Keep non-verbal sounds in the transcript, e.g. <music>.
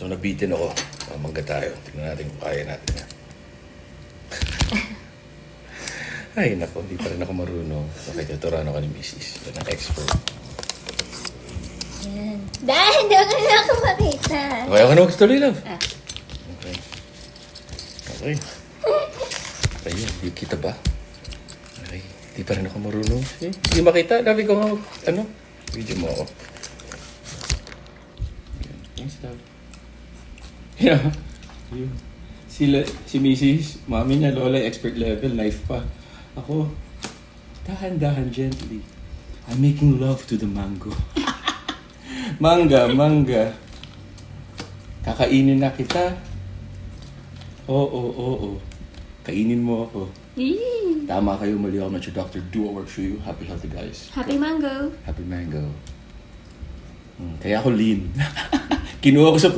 So nabitin ako. Mamangga tayo. Tingnan natin kung kaya natin. yan. <laughs> Ay, nako, hindi pa rin ako marunong. Okay, tuturuan ako ni Mrs. Yan ang expert. Yan. Dahil hindi ako na ako makita. Okay, ako na magstuloy, love. Ah. Okay. Okay. <laughs> Ayun, di kita ba? Okay, di pa rin ako marunong. Eh, Hindi makita. Dabi ko nga, ano? Video mo ako. Thanks, love. Yeah. Yun. Sila, si Mrs. Mami niya, Lola, expert level, knife pa. Ako, dahan-dahan, gently. I'm making love to the mango. <laughs> mangga, mangga. Kakainin na kita. Oo, oo, oo. Kainin mo ako. Yee. Tama kayo, mali ako. Not your doctor. Do what works for you. Happy, healthy guys. Happy mango. Happy mango. Hmm, kaya ako lean. <laughs> Kinuha ko sa